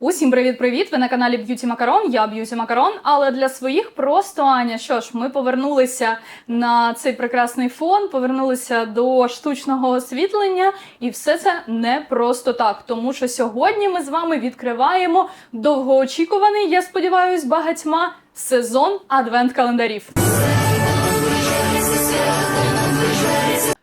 Усім привіт-привіт! Ви на каналі Б'юті Макарон. Я Б'юті Макарон, але для своїх просто Аня. Що ж, ми повернулися на цей прекрасний фон, повернулися до штучного освітлення, і все це не просто так. Тому що сьогодні ми з вами відкриваємо довгоочікуваний, я сподіваюсь, багатьма сезон адвент-календарів.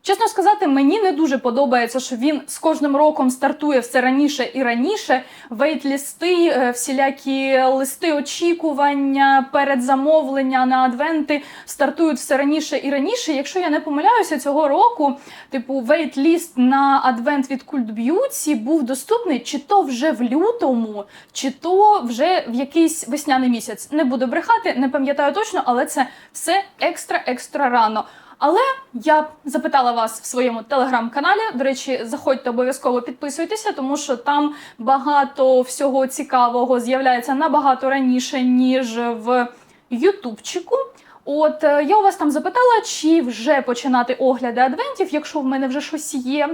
Чесно сказати, мені не дуже подобається, що він з кожним роком стартує все раніше і раніше. Вейт-лісти, е, всілякі листи очікування, передзамовлення на адвенти стартують все раніше і раніше. Якщо я не помиляюся, цього року, типу, вейт-ліст на адвент від Cult Beauty був доступний чи то вже в лютому, чи то вже в якийсь весняний місяць. Не буду брехати, не пам'ятаю точно, але це все екстра-екстра рано. Але я запитала вас в своєму телеграм-каналі. До речі, заходьте обов'язково підписуйтеся, тому що там багато всього цікавого з'являється набагато раніше, ніж в Ютубчику. От е, я у вас там запитала, чи вже починати огляди адвентів, якщо в мене вже щось є.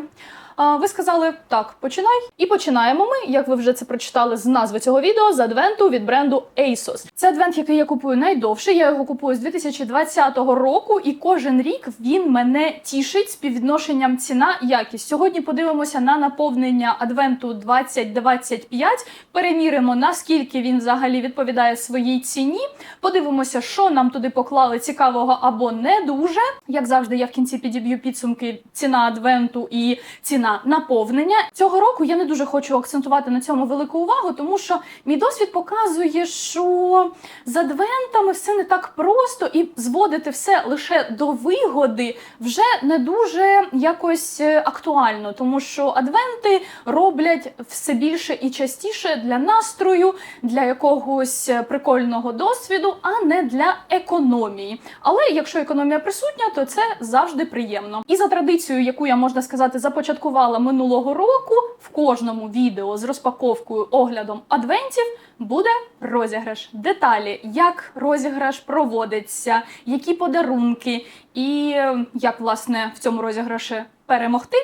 Ви сказали так, починай. І починаємо ми, як ви вже це прочитали з назви цього відео, з адвенту від бренду ASOS. Це адвент, який я купую найдовше. Я його купую з 2020 року, і кожен рік він мене тішить співвідношенням ціна якість. Сьогодні подивимося на наповнення адвенту 2025, Переміримо, наскільки він взагалі відповідає своїй ціні. Подивимося, що нам туди поклали цікавого або не дуже. Як завжди, я в кінці підіб'ю підсумки ціна адвенту і ціна наповнення. Цього року я не дуже хочу акцентувати на цьому велику увагу, тому що мій досвід показує, що з адвентами все не так просто, і зводити все лише до вигоди вже не дуже якось е, актуально, тому що адвенти роблять все більше і частіше для настрою, для якогось е, прикольного досвіду, а не для економії. Але якщо економія присутня, то це завжди приємно. І за традицією, яку я можна сказати, започаткувала минулого року, в кожному відео з розпаковкою оглядом адвентів буде розіграш. Деталі, як розіграш проводиться, які подарунки, і е, як власне в цьому розіграші перемогти,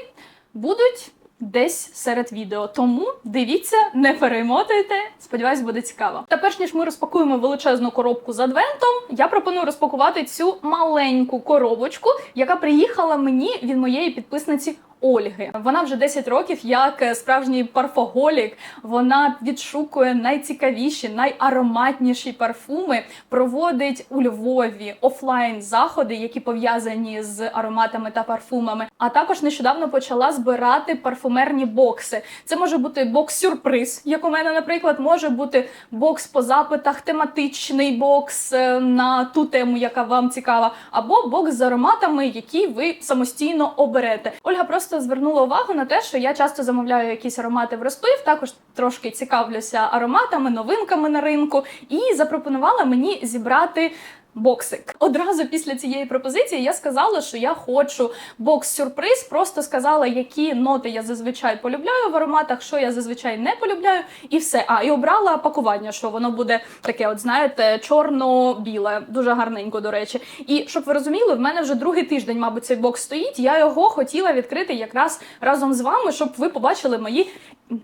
будуть десь серед відео. Тому дивіться, не перемотуйте. Сподіваюсь, буде цікаво. Та перш ніж ми розпакуємо величезну коробку з адвентом, я пропоную розпакувати цю маленьку коробочку, яка приїхала мені від моєї підписниці. Ольги. Вона вже 10 років як е, справжній парфоголік. Вона відшукує найцікавіші, найароматніші парфуми, проводить у Львові офлайн заходи, які пов'язані з ароматами та парфумами. А також нещодавно почала збирати парфумерні бокси. Це може бути бокс-сюрприз, як у мене, наприклад, може бути бокс по запитах, тематичний бокс е, на ту тему, яка вам цікава, або бокс з ароматами, які ви самостійно оберете. Ольга просто звернула увагу на те, що я часто замовляю якісь аромати в розплив, також трошки цікавлюся ароматами, новинками на ринку, і запропонувала мені зібрати. Боксик одразу після цієї пропозиції я сказала, що я хочу бокс-сюрприз. Просто сказала, які ноти я зазвичай полюбляю в ароматах, що я зазвичай не полюбляю, і все. А і обрала пакування, що воно буде таке, от знаєте, чорно-біле, дуже гарненько, до речі. І щоб ви розуміли, в мене вже другий тиждень, мабуть, цей бокс стоїть. Я його хотіла відкрити якраз разом з вами, щоб ви побачили мої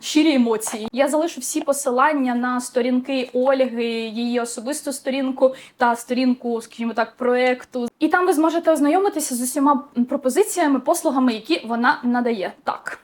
щирі емоції. Я залишу всі посилання на сторінки Ольги, її особисту сторінку та сторінку, скажімо так, проекту. І там ви зможете ознайомитися з усіма пропозиціями, послугами, які вона надає. Так.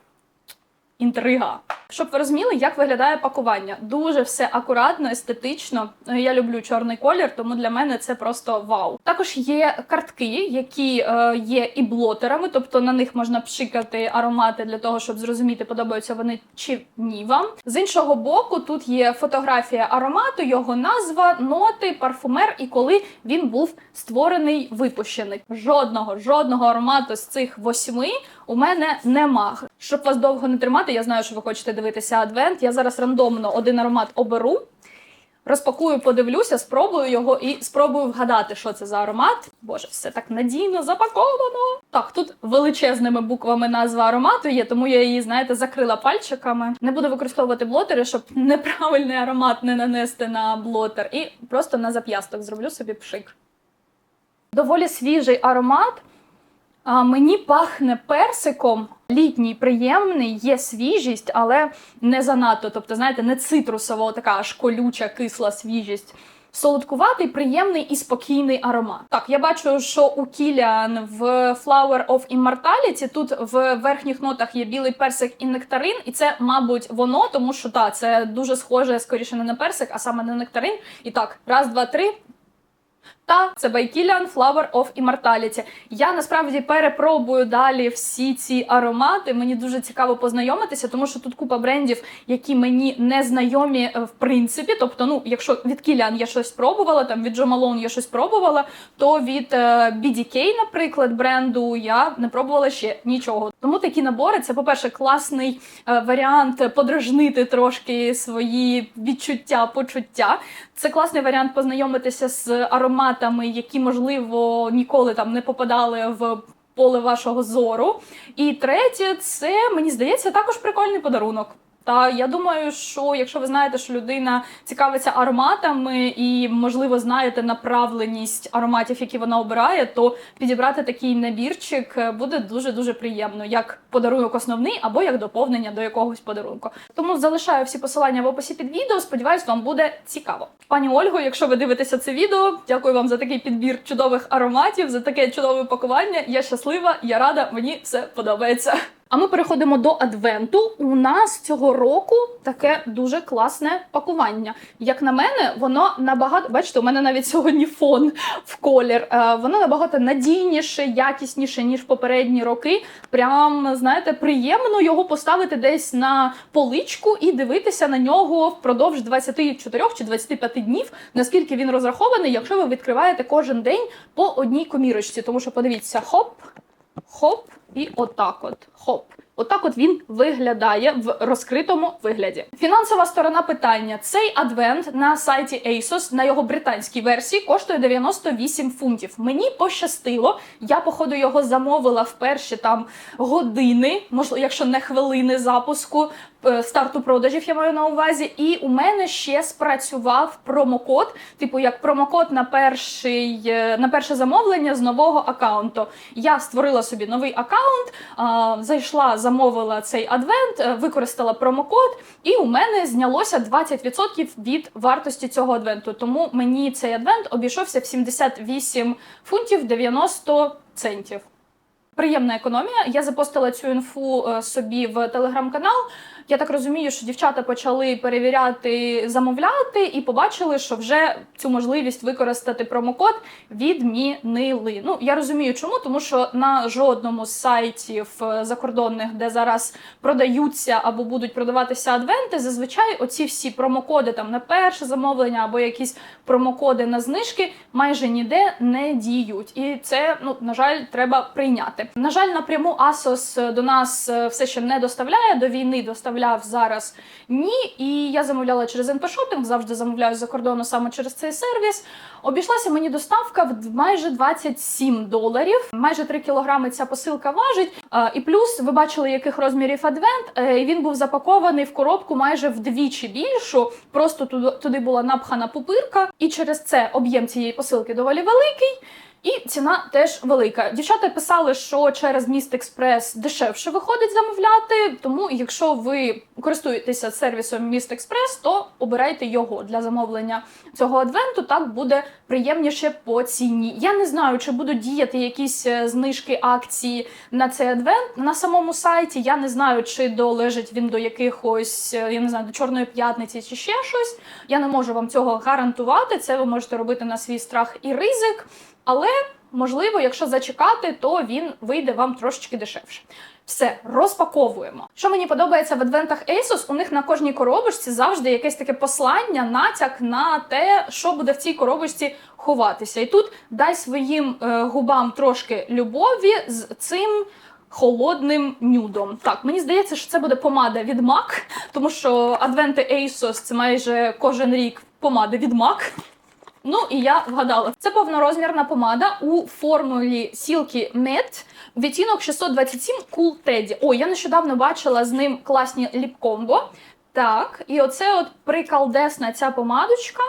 Інтрига. Щоб ви розуміли, як виглядає пакування. Дуже все акуратно, естетично. Я люблю чорний колір, тому для мене це просто вау. Також є картки, які е, є і блотерами, тобто на них можна пшикати аромати для того, щоб зрозуміти, подобаються вони чи ні вам. З іншого боку, тут є фотографія аромату, його назва, ноти, парфумер і коли він був створений, випущений. Жодного, жодного аромату з цих восьми у мене нема. Щоб вас довго не тримати, я знаю, що ви хочете дивитися адвент. Я зараз рандомно один аромат оберу. Розпакую, подивлюся, спробую його і спробую вгадати, що це за аромат. Боже, все так надійно запаковано. Так, тут величезними буквами назва аромату є, тому я її, знаєте, закрила пальчиками. Не буду використовувати блотери, щоб неправильний аромат не нанести на блотер. І просто на зап'ясток зроблю собі пшик. Доволі свіжий аромат. А мені пахне персиком. Літній приємний, є свіжість, але не занадто. Тобто, знаєте, не цитрусова, така аж колюча, кисла свіжість. Солодкуватий, приємний і спокійний аромат. Так, я бачу, що у Кіліан в Flower of Immortality тут в верхніх нотах є білий персик і нектарин, і це, мабуть, воно, тому що та це дуже схоже скоріше не на персик, а саме на нектарин. І так, раз, два, три. Та це Байкіліан Flower of Immortality. Я насправді перепробую далі всі ці аромати. Мені дуже цікаво познайомитися, тому що тут купа брендів, які мені не знайомі е, в принципі. Тобто, ну, якщо від Кіліан я щось пробувала, там від Jo Malone я щось пробувала, то від е, BDK, наприклад, бренду я не пробувала ще нічого. Тому такі набори це, по-перше, класний е, варіант подражнити трошки свої відчуття, почуття. Це класний варіант познайомитися з ароматами, які, можливо, ніколи там не попадали в поле вашого зору. І третє, це мені здається також прикольний подарунок. Та я думаю, що якщо ви знаєте, що людина цікавиться ароматами і, можливо, знаєте направленість ароматів, які вона обирає, то підібрати такий набірчик буде дуже дуже приємно, як подарунок основний або як доповнення до якогось подарунку. Тому залишаю всі посилання в описі під відео. Сподіваюсь, вам буде цікаво. Пані Ольго, якщо ви дивитеся це відео, дякую вам за такий підбір чудових ароматів, за таке чудове пакування. Я щаслива, я рада, мені все подобається. А ми переходимо до адвенту. У нас цього року таке дуже класне пакування. Як на мене, воно набагато бачите, у мене навіть сьогодні фон в колір. Е, Воно набагато надійніше, якісніше ніж попередні роки. Прям знаєте, приємно його поставити десь на поличку і дивитися на нього впродовж 24 чи 25 днів, наскільки він розрахований, якщо ви відкриваєте кожен день по одній комірочці. Тому що подивіться, хоп, хоп, і отак от хоп. Отак от він виглядає в розкритому вигляді. Фінансова сторона питання: цей адвент на сайті ASOS на його британській версії коштує 98 фунтів. Мені пощастило, я, походу, його замовила в перші там години, можливо, якщо не хвилини запуску старту продажів, я маю на увазі. І у мене ще спрацював промокод, типу як промокод на перший е, на перше замовлення з нового аккаунту. Я створила собі новий аккаунт, зайшла, замовила цей адвент, е, використала промокод, і у мене знялося 20% від вартості цього адвенту. Тому мені цей адвент обійшовся в 78 фунтів 90 центів. Приємна економія. Я запостила цю інфу е, собі в телеграм-канал. Я так розумію, що дівчата почали перевіряти, замовляти і побачили, що вже цю можливість використати промокод відмінили. Ну я розумію, чому, тому що на жодному з сайтів е, закордонних, де зараз продаються або будуть продаватися адвенти, зазвичай оці всі промокоди там на перше замовлення або якісь промокоди на знижки майже ніде не діють. І це, ну на жаль, треба прийняти. На жаль, напряму Asos до нас е, все ще не доставляє до війни. Доставляв зараз ні. І я замовляла через НП Шопінг, завжди замовляю за кордону саме через цей сервіс. Обійшлася мені доставка в майже 27 доларів. Майже 3 кілограми ця посилка важить. І плюс ви бачили, яких розмірів адвент. Він був запакований в коробку майже вдвічі більшу. Просто туди була напхана пупирка, і через це об'єм цієї посилки доволі великий. І ціна теж велика. Дівчата писали, що через міст Експрес дешевше виходить замовляти. Тому, якщо ви користуєтеся сервісом Міст Експрес, то обирайте його для замовлення цього адвенту. Так буде приємніше по ціні. Я не знаю, чи будуть діяти якісь е, знижки акції на цей адвент на самому сайті. Я не знаю, чи долежить він до якихось е, я не знаю, до чорної п'ятниці чи ще щось. Я не можу вам цього гарантувати. Це ви можете робити на свій страх і ризик. Але можливо, якщо зачекати, то він вийде вам трошечки дешевше. Все, розпаковуємо. Що мені подобається в адвентах ASOS, у них на кожній коробочці завжди якесь таке послання, натяк на те, що буде в цій коробочці ховатися. І тут дай своїм е, губам трошки любові з цим. Холодним нюдом. Так, мені здається, що це буде помада від MAC, тому що адвенти ASOS це майже кожен рік помади від MAC. Ну і я вгадала. Це повнорозмірна помада у формулі Silky Matte, відтінок 627 Cool Teddy. Ой, я нещодавно бачила з ним класні ліп-комбо. Так, і оце от прикалдесна ця помадочка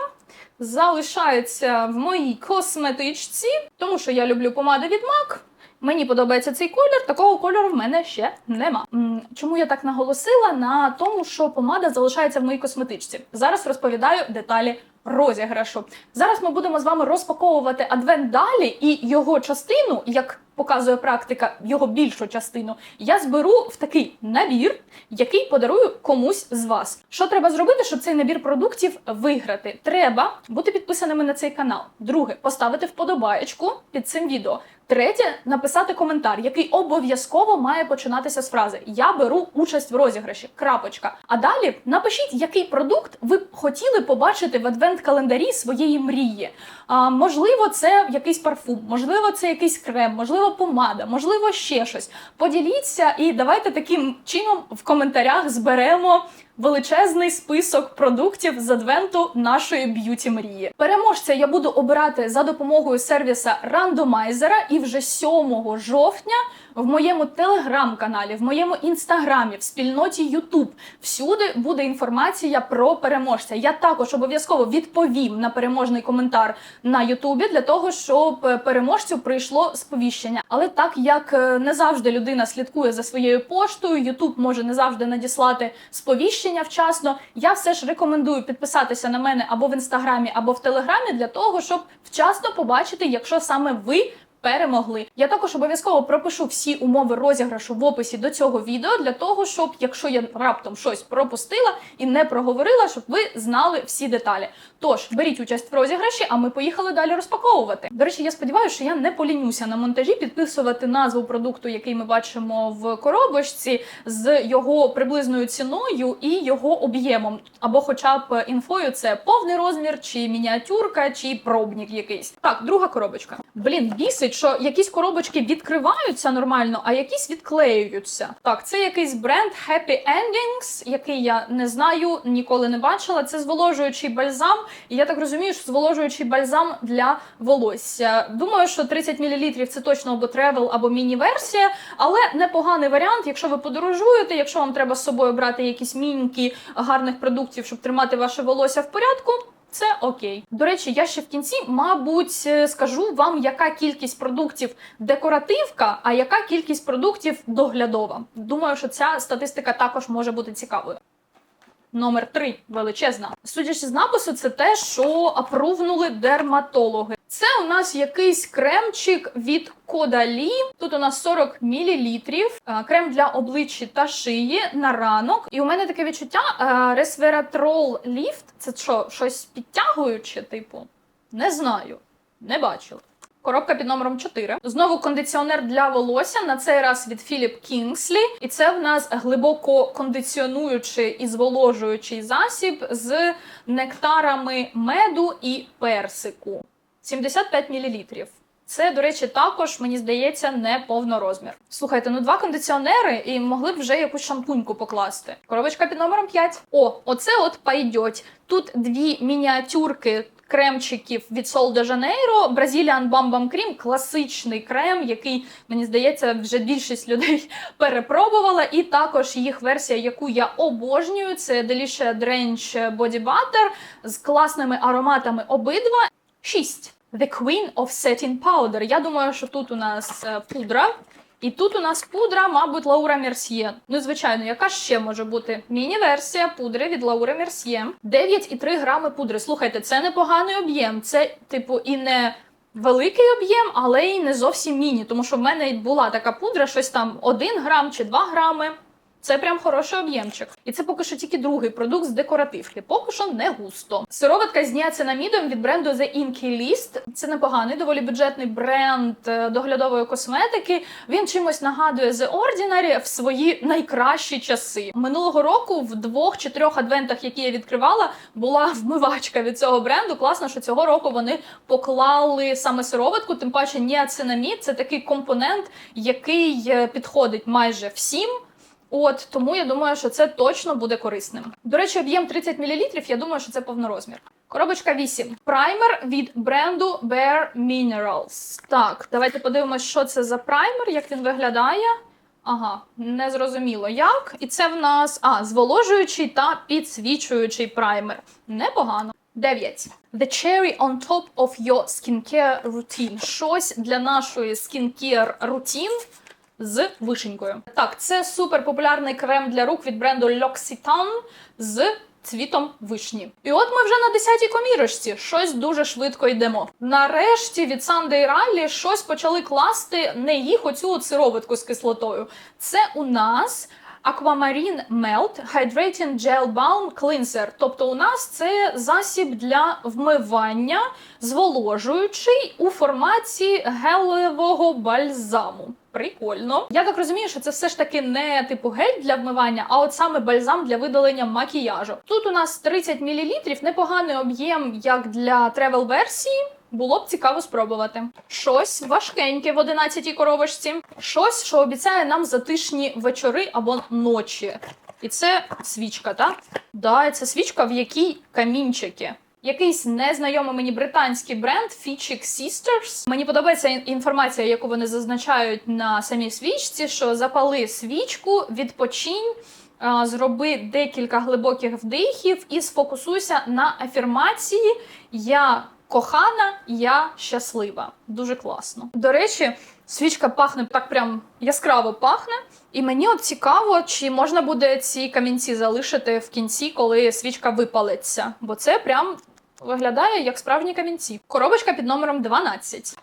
залишається в моїй косметичці, тому що я люблю помади від MAC. Мені подобається цей колір, такого кольору в мене ще нема. Чому я так наголосила на тому, що помада залишається в моїй косметичці? Зараз розповідаю деталі розіграшу. Зараз ми будемо з вами розпаковувати адвент далі, і його частину, як показує практика, його більшу частину, я зберу в такий набір, який подарую комусь з вас. Що треба зробити, щоб цей набір продуктів виграти? Треба бути підписаними на цей канал. Друге, поставити вподобаєчку під цим відео. Третє написати коментар, який обов'язково має починатися з фрази Я беру участь в розіграші. Крапочка. А далі напишіть, який продукт ви б хотіли побачити в адвент-календарі своєї мрії. А, можливо, це якийсь парфум, можливо, це якийсь крем, можливо, помада, можливо, ще щось. Поділіться і давайте таким чином в коментарях зберемо величезний список продуктів з адвенту нашої б'юті мрії. Переможця я буду обирати за допомогою сервіса рандомайзера, і вже 7 жовтня в моєму телеграм-каналі, в моєму інстаграмі, в спільноті Ютуб всюди буде інформація про переможця. Я також обов'язково відповім на переможний коментар на Ютубі для того, щоб е, переможцю прийшло сповіщення. Але так як е, не завжди людина слідкує за своєю поштою, Ютуб може не завжди надіслати сповіщення вчасно. Я все ж рекомендую підписатися на мене або в інстаграмі, або в телеграмі для того, щоб вчасно побачити, якщо саме ви. Перемогли. Я також обов'язково пропишу всі умови розіграшу в описі до цього відео для того, щоб якщо я раптом щось пропустила і не проговорила, щоб ви знали всі деталі. Тож беріть участь в розіграші, а ми поїхали далі розпаковувати. До речі, я сподіваюся, що я не полінюся на монтажі підписувати назву продукту, який ми бачимо в коробочці, з його приблизною ціною і його об'ємом, або, хоча б інфою, це повний розмір, чи мініатюрка, чи пробник якийсь. Так, друга коробочка. Блін, бісить, що якісь коробочки відкриваються нормально, а якісь відклеюються. Так, це якийсь бренд Happy Endings, який я не знаю, ніколи не бачила. Це зволожуючий бальзам. І я так розумію, що зволожуючий бальзам для волосся. Думаю, що 30 мл це точно або тревел, або міні-версія, але непоганий варіант, якщо ви подорожуєте, якщо вам треба з собою брати якісь міньки гарних продуктів, щоб тримати ваше волосся в порядку. Це окей. До речі, я ще в кінці, мабуть, е, скажу вам, яка кількість продуктів декоративка, а яка кількість продуктів доглядова. Думаю, що ця статистика також може бути цікавою. Номер три величезна. Судячи з напису, це те, що апрувнули дерматологи. Це у нас якийсь кремчик від Кодалі. Тут у нас 40 мл. Крем для обличчя та шиї на ранок. І у мене таке відчуття: е, ресвератрол ліфт. Це що, щось підтягуюче, типу? Не знаю, не бачила. Коробка під номером 4. Знову кондиціонер для волосся. На цей раз від Philip Кінгслі. І це в нас глибоко кондиціонуючий і зволожуючий засіб з нектарами меду і персику. 75 мл. Це, до речі, також, мені здається, не повнорозмір. Слухайте, ну два кондиціонери і могли б вже якусь шампуньку покласти. Коробочка під номером 5. О, оце от пайдьоть. Тут дві мініатюрки кремчиків від Sol de Janeiro, Brazilian Bam Bam Cream, класичний крем, який, мені здається, вже більшість людей перепробувала. І також їх версія, яку я обожнюю, це Delicia Drench Body Butter з класними ароматами обидва. 6. The Queen of Setting Powder. Я думаю, що тут у нас е, пудра. І тут у нас пудра, мабуть, Лаура Мерсьє. Ну, звичайно, яка ще може бути? Міні-версія пудри від Лаура Мерсьє. 9,3 грами пудри. Слухайте, це непоганий об'єм. Це, типу, і не великий об'єм, але і не зовсім міні. Тому що в мене була така пудра, щось там 1 грам чи 2 грами. Це прям хороший об'ємчик. І це поки що тільки другий продукт з декоративки. Поки що не густо. Сироватка з ніацинамідом від бренду The Inky List. Це непоганий, доволі бюджетний бренд е, доглядової косметики. Він чимось нагадує The Ordinary в свої найкращі часи. Минулого року в двох чи трьох адвентах, які я відкривала, була вмивачка від цього бренду. Класно, що цього року вони поклали саме сироватку. Тим паче ніацинамід – це такий компонент, який е, підходить майже всім. От тому я думаю, що це точно буде корисним. До речі, об'єм 30 мл, я думаю, що це повнорозмір. Коробочка 8. Праймер від бренду Bare Minerals. Так, давайте подивимося, що це за праймер, як він виглядає. Ага, не зрозуміло як. І це в нас а, зволожуючий та підсвічуючий праймер. Непогано. 9. The cherry on top of your skincare routine. Щось для нашої skincare рутін з вишенькою. Так, це супер популярний крем для рук від бренду L'Occitane з цвітом вишні. І от ми вже на 10-й комірочці. Щось дуже швидко йдемо. Нарешті від Sunday Rally щось почали класти не їх оцю сироватку з кислотою. Це у нас Aquamarine Melt Hydrating Gel Balm Cleanser. Тобто у нас це засіб для вмивання, зволожуючий у форматі гелевого бальзаму. Прикольно. Я так розумію, що це все ж таки не типу гель для вмивання, а от саме бальзам для видалення макіяжу. Тут у нас 30 мл, непоганий об'єм, як для тревел версії. Було б цікаво спробувати. Щось важкеньке в 11-й коробочці. Щось, що обіцяє нам затишні вечори або ночі. І це свічка, так? Да, це свічка, в якій камінчики. Якийсь незнайомий мені британський бренд Fitchik Sisters. Мені подобається інформація, яку вони зазначають на самій свічці, що запали свічку, відпочинь, зроби декілька глибоких вдихів і сфокусуйся на афірмації Я кохана, я щаслива. Дуже класно. До речі, свічка пахне так прям яскраво пахне. І мені от цікаво, чи можна буде ці камінці залишити в кінці, коли свічка випалиться. Бо це прям виглядає як справжні камінці. Коробочка під номером 12.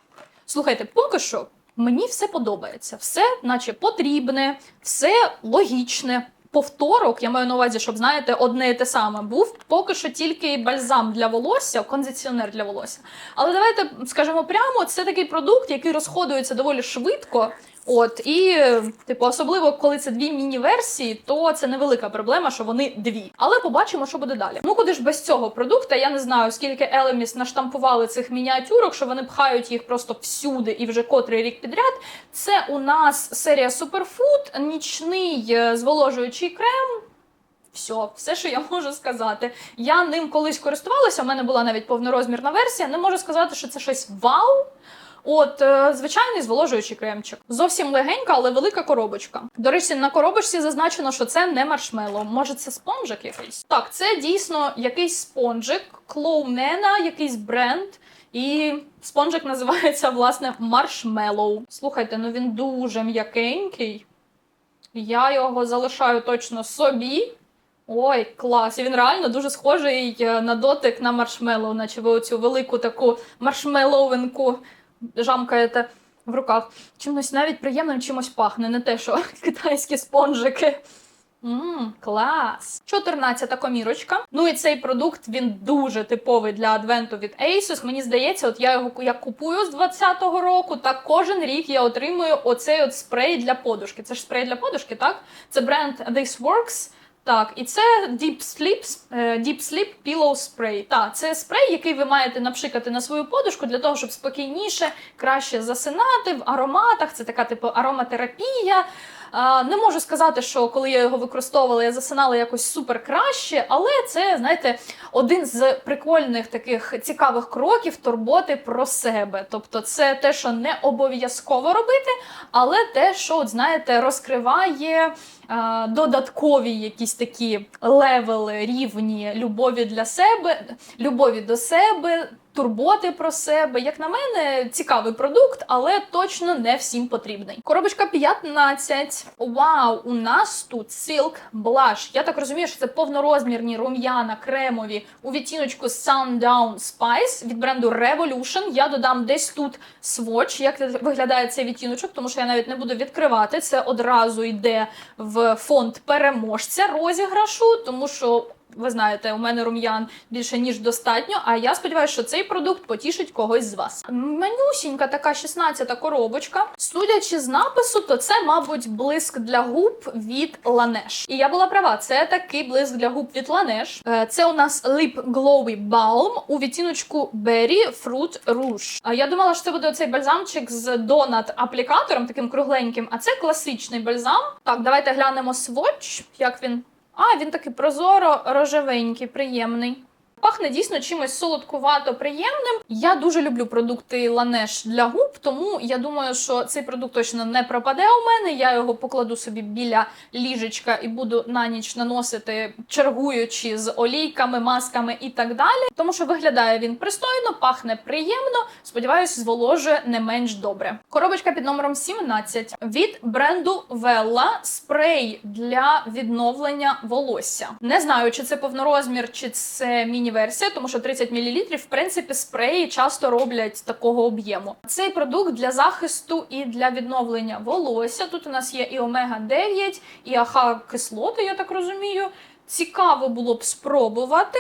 Слухайте, поки що мені все подобається. Все, наче потрібне, все логічне. Повторок, я маю на увазі, щоб знаєте, одне і те саме був. Поки що тільки бальзам для волосся, кондиціонер для волосся. Але давайте скажемо прямо, це такий продукт, який розходується доволі швидко. От і, типу, особливо коли це дві міні-версії, то це невелика проблема, що вони дві. Але побачимо, що буде далі. Ну куди ж без цього продукту? Я не знаю, скільки Елеміс наштампували цих мініатюрок, що вони пхають їх просто всюди і вже котрий рік підряд. Це у нас серія Superfood, нічний е, зволожуючий крем. Все, все, що я можу сказати. Я ним колись користувалася. У мене була навіть повнорозмірна версія. Не можу сказати, що це щось вау. От, е, звичайний зволожуючий кремчик. Зовсім легенька, але велика коробочка. До речі, на коробочці зазначено, що це не маршмеллоу. Може, це спонжик якийсь? Так, це дійсно якийсь спонжик, клоумена, якийсь бренд. І спонжик називається власне маршмеллоу. Слухайте, ну він дуже м'якенький. Я його залишаю точно собі. Ой, клас! І він реально дуже схожий е, на дотик на маршмеллоу, наче ви оцю велику таку маршмеллоуинку жамкаєте в руках. Чимось навіть приємним чимось пахне, не те, що китайські спонжики. Мм, клас. 14-та комірочка. Ну і цей продукт він дуже типовий для адвенту від Asus. Мені здається, от я його як купую з 20-го року, так кожен рік я отримую оцей от спрей для подушки. Це ж спрей для подушки, так? Це бренд This Works. Так, і це Deep Sleep, е, Deep Sleep Pillow Spray. Так, це спрей, який ви маєте напшикати на свою подушку для того, щоб спокійніше, краще засинати в ароматах. Це така типу ароматерапія. Не можу сказати, що коли я його використовувала, я засинала якось супер краще, але це, знаєте, один з прикольних таких цікавих кроків турботи про себе. Тобто, це те, що не обов'язково робити, але те, що, от, знаєте, розкриває додаткові якісь такі левели, рівні любові для себе, любові до себе. Турботи про себе, як на мене, цікавий продукт, але точно не всім потрібний. Коробочка 15. Вау, у нас тут Silk Blush. Я так розумію, що це повнорозмірні рум'яна кремові у відтіночку Sundown Spice від бренду Revolution. Я додам десь тут сводч, як виглядає цей відтіночок, тому що я навіть не буду відкривати. Це одразу йде в фонд переможця розіграшу, тому що. Ви знаєте, у мене рум'ян більше ніж достатньо. А я сподіваюся, що цей продукт потішить когось з вас. Менюсінька така 16-та коробочка. Судячи з напису, то це, мабуть, блиск для губ від Laneige. І я була права, це такий блиск для губ від. Е, Це у нас Lip Glowy Balm у відтіночку Berry Fruit Rouge. Я думала, що це буде оцей бальзамчик з донат аплікатором, таким кругленьким. А це класичний бальзам. Так, давайте глянемо сводч, як він. А, він такий прозоро рожевенький, приємний. Пахне дійсно чимось солодкувато приємним. Я дуже люблю продукти Laneige для губ. тому я думаю, що цей продукт точно не пропаде у мене. Я його покладу собі біля ліжечка і буду на ніч наносити, чергуючи з олійками, масками і так далі. Тому що виглядає він пристойно, пахне приємно. Сподіваюсь, зволожує не менш добре. Коробочка під номером 17 від бренду Vella спрей для відновлення волосся. Не знаю, чи це повнорозмір, чи це міні-версія, тому що 30 мл, в принципі, спреї часто роблять такого об'єму. Цей продукт для захисту і для відновлення волосся. Тут у нас є і омега 9, і аха кислоти, я так розумію. Цікаво було б спробувати.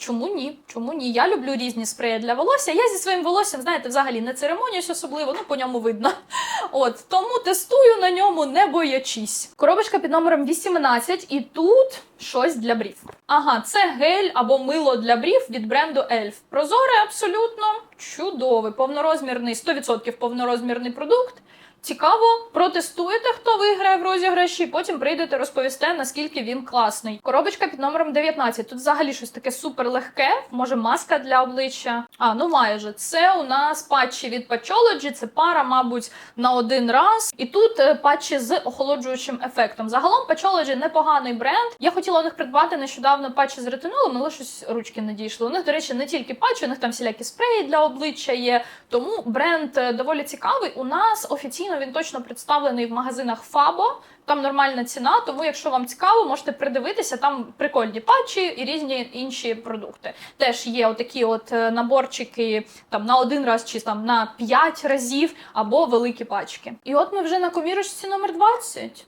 Чому ні? Чому ні? Я люблю різні спреї для волосся. Я зі своїм волоссям, знаєте, взагалі не церемонююсь особливо, ну по ньому видно. От тому тестую на ньому, не боячись. Коробочка під номером 18, і тут щось для брів. Ага, це гель або мило для брів від бренду Elf. Прозоре, абсолютно чудовий, повнорозмірний, 100% повнорозмірний продукт. Цікаво, протестуєте, хто виграє в розіграші, потім прийдете розповісте, наскільки він класний. Коробочка під номером 19. Тут взагалі щось таке супер легке, може маска для обличчя. А, ну майже. Це у нас патчі від Patchology, це пара, мабуть, на один раз. І тут е, патчі з охолоджуючим ефектом. Загалом Patchology непоганий бренд. Я хотіла у них придбати нещодавно патчі з ретинолом, але щось ручки не дійшли. У них, до речі, не тільки патчі, у них там всілякі спреї для обличчя є. Тому бренд е, доволі цікавий. У нас офіційно він точно представлений в магазинах Фабо. Там нормальна ціна, тому якщо вам цікаво, можете придивитися. Там прикольні патчі і різні інші продукти. Теж є отакі от е, наборчики там на один раз чи там на п'ять разів або великі пачки. І от ми вже на комірочці номер 20.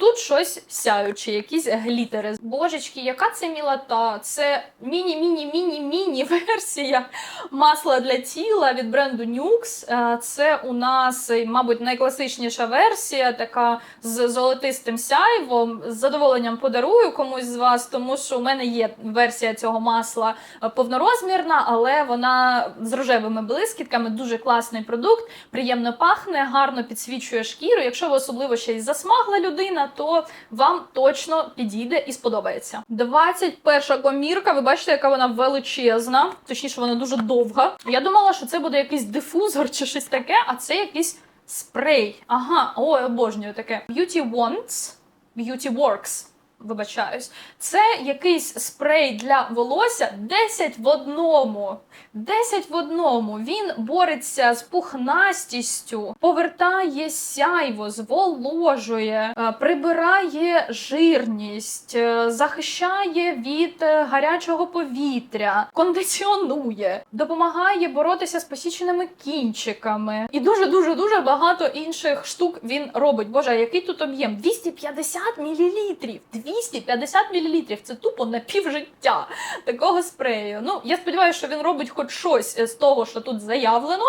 Тут щось сяюче, якісь глітери. Божечки, яка це мілота? Це міні-міні-міні-міні версія масла для тіла від бренду Nux. Е, Це у нас, е, мабуть, найкласичніша версія, така з золотистим сяйвом. З задоволенням подарую комусь з вас, тому що у мене є версія цього масла повнорозмірна, але вона з рожевими блискітками. Дуже класний продукт, приємно пахне, гарно підсвічує шкіру. Якщо ви особливо ще й засмагла людина, то вам точно підійде і сподобається. 21 комірка. Ви бачите, яка вона величезна, точніше, вона дуже довга. Я думала, що це буде якийсь дифузор чи щось таке, а це якийсь спрей. Ага, ой, обожнюю таке. Beauty Wants, Beauty Works. Вибачаюсь, це якийсь спрей для волосся 10 в одному. 10 в одному. Він бореться з пухнастістю, повертає сяйво, зволожує, е, прибирає жирність, е, захищає від е, гарячого повітря, кондиціонує, допомагає боротися з посіченими кінчиками. І дуже дуже дуже багато інших штук він робить. Боже, який тут об'єм? 250 мл. 250 мл. Це тупо на півжиття такого спрею. Ну, я сподіваюся, що він робить хоч щось з того, що тут заявлено.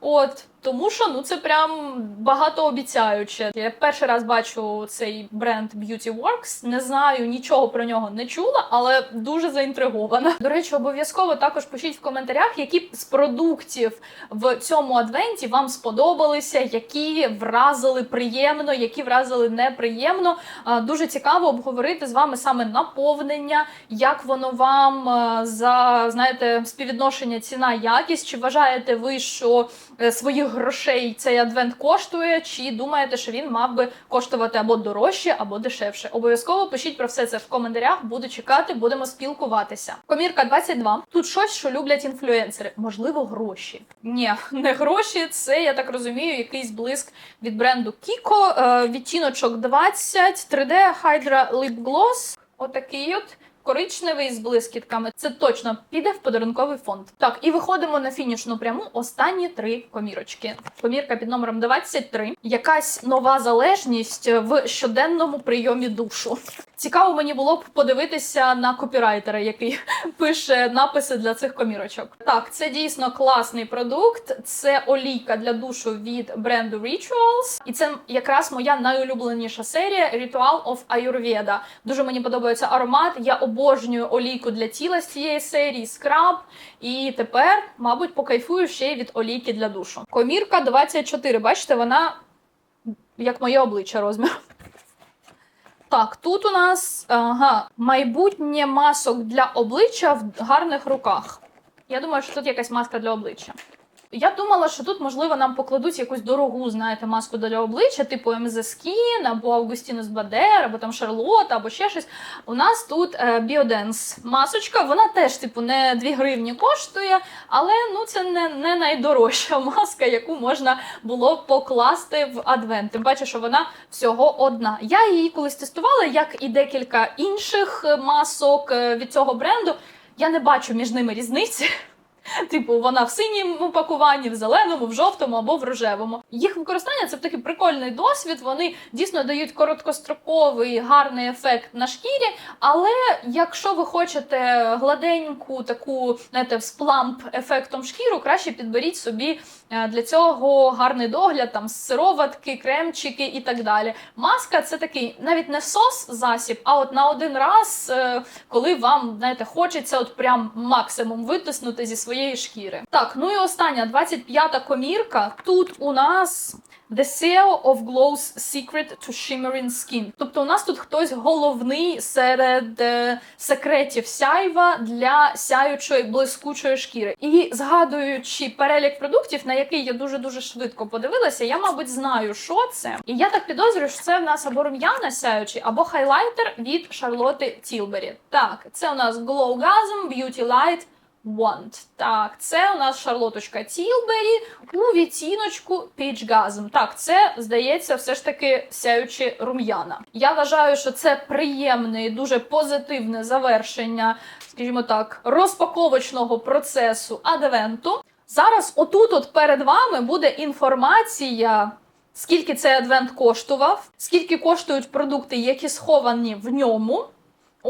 От тому, що ну це прям багатообіцяюче. Я перший раз бачу цей бренд Beauty Works. Не знаю нічого про нього не чула, але дуже заінтригована. До речі, обов'язково також пишіть в коментарях, які з продуктів в цьому адвенті вам сподобалися, які вразили приємно, які вразили неприємно. Дуже цікаво обговорити з вами саме наповнення, як воно вам за знаєте співвідношення ціна якість. Чи вважаєте ви, що е, своїх грошей цей адвент коштує, чи думаєте, що він мав би коштувати або дорожче, або дешевше? Обов'язково пишіть про все це в коментарях. Буду чекати, будемо спілкуватися. Комірка 22. Тут щось, що люблять інфлюенсери. Можливо, гроші. Ні, не гроші. Це я так розумію, якийсь блиск від бренду Kiko. Е, відтіночок 20, 3D Hydra Lip Gloss. Отакий от. Коричневий з блискітками. Це точно піде в подарунковий фонд. Так, і виходимо на фінішну пряму. Останні три комірочки. Комірка під номером 23. Якась нова залежність в щоденному прийомі душу. Цікаво мені було б подивитися на копірайтера, який пише написи для цих комірочок. Так, це дійсно класний продукт. Це олійка для душу від бренду Rituals. І це якраз моя найулюбленіша серія Ritual of Ayurveda. Дуже мені подобається аромат. Я обожнюю олійку для тіла з цієї серії, скраб. І тепер, мабуть, покайфую ще й від олійки для душу. Комірка 24. Бачите, вона як моє обличчя розмір. Так, тут у нас ага, майбутнє масок для обличчя в гарних руках. Я думаю, що тут якась маска для обличчя. Я думала, що тут можливо нам покладуть якусь дорогу, знаєте, маску для обличчя, типу МЗ Skin, або Августінус Бадер, або там Шарлот, або ще щось. У нас тут е, Біоденс масочка, вона теж типу не 2 гривні коштує, але ну це не, не найдорожча маска, яку можна було покласти в адвент. Тим паче, що вона всього одна. Я її колись тестувала, як і декілька інших масок е, від цього бренду. Я не бачу між ними різниці. Типу, вона в синьому пакуванні, в зеленому, в жовтому або в рожевому. Їх використання це такий прикольний досвід. Вони дійсно дають короткостроковий гарний ефект на шкірі. Але якщо ви хочете гладеньку, таку знаєте, з пламп ефектом шкіру, краще підберіть собі е, для цього гарний догляд, там сироватки, кремчики і так далі. Маска це такий навіть не сос засіб, а от на один раз, е, коли вам знаєте, хочеться от прям максимум витиснути зі своєї шкіри. Так, ну і остання 25-та комірка. Тут у нас The SEO of Glow's Secret to Shimmering Skin. Тобто у нас тут хтось головний серед е, секретів сяйва для сяючої блискучої шкіри. І згадуючи перелік продуктів, на який я дуже дуже швидко подивилася, я, мабуть, знаю, що це. І я так підозрюю, що це в нас або рум'яна сяючий, або хайлайтер від Шарлоти Тілбері. Так, це у нас Glow Gasm Beauty Light Want. Так, це у нас шарлоточка Тілбері у відтіночку Gasm. Так, це здається, все ж таки сяючи рум'яна. Я вважаю, що це приємне і дуже позитивне завершення, скажімо так, розпаковочного процесу адвенту. Зараз, отут, от перед вами, буде інформація. Скільки цей адвент коштував, скільки коштують продукти, які сховані в ньому.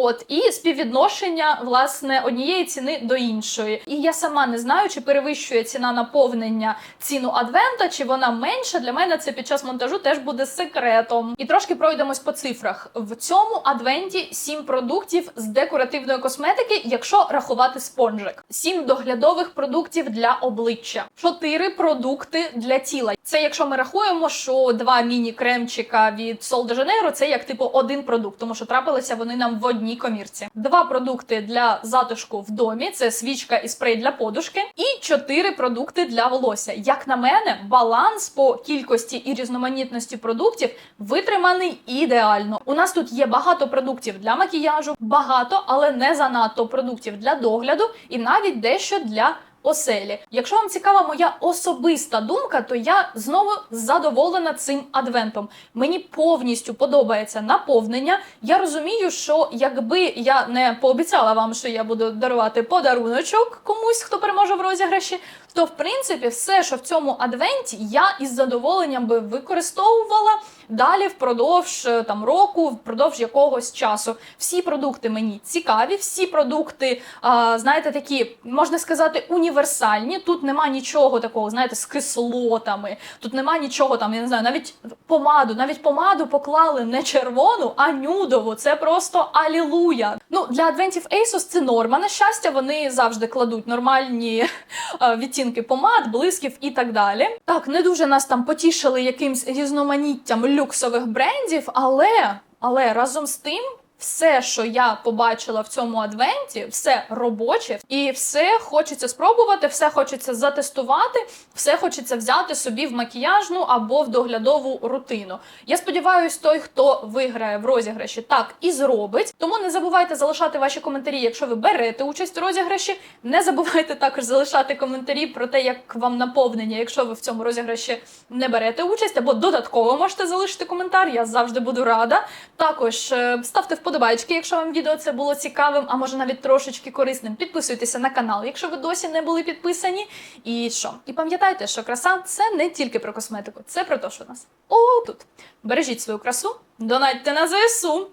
От і співвідношення власне однієї ціни до іншої. І я сама не знаю, чи перевищує ціна наповнення ціну адвента, чи вона менша. Для мене це під час монтажу теж буде секретом. І трошки пройдемось по цифрах. В цьому адвенті 7 продуктів з декоративної косметики, якщо рахувати спонжик, 7 доглядових продуктів для обличчя, 4 продукти для тіла. Це якщо ми рахуємо, що два міні-кремчика від Sol de Janeiro – це як типу один продукт, тому що трапилися вони нам в одній комірці. Два продукти для затишку в домі це свічка і спрей для подушки, і чотири продукти для волосся. Як на мене, баланс по кількості і різноманітності продуктів витриманий ідеально. У нас тут є багато продуктів для макіяжу, багато, але не занадто продуктів для догляду, і навіть дещо для оселі. Якщо вам цікава моя особиста думка, то я знову задоволена цим адвентом. Мені повністю подобається наповнення. Я розумію, що якби я не пообіцяла вам, що я буду дарувати подаруночок комусь, хто переможе в розіграші, то в принципі все, що в цьому адвенті, я із задоволенням би використовувала далі впродовж е, там року, впродовж якогось часу. Всі продукти мені цікаві, всі продукти, а, знаєте, такі можна сказати, універсальні. Тут нема нічого такого, знаєте, з кислотами. Тут нема нічого там, я не знаю, навіть помаду, навіть помаду поклали не червону, а нюдову. Це просто алілуя. Ну для адвентів Asos це норма. На щастя, вони завжди кладуть нормальні е, відтінки помад, блисків і так далі. Так, не дуже нас там потішили якимсь різноманіттям люксових брендів, але, але разом з тим. Все, що я побачила в цьому адвенті, все робоче, і все хочеться спробувати, все хочеться затестувати, все хочеться взяти собі в макіяжну або в доглядову рутину. Я сподіваюся, той, хто виграє в розіграші, так і зробить. Тому не забувайте залишати ваші коментарі, якщо ви берете участь у розіграші. Не забувайте також залишати коментарі про те, як вам наповнення, якщо ви в цьому розіграші не берете участь, або додатково можете залишити коментар. Я завжди буду рада. Також е, ставте вподобайки, якщо вам відео це було цікавим, а може навіть трошечки корисним. Підписуйтеся на канал, якщо ви досі не були підписані. І що? І пам'ятайте, що краса це не тільки про косметику, це про те, що у нас отут. Бережіть свою красу, донатьте на ЗСУ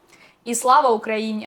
і слава Україні!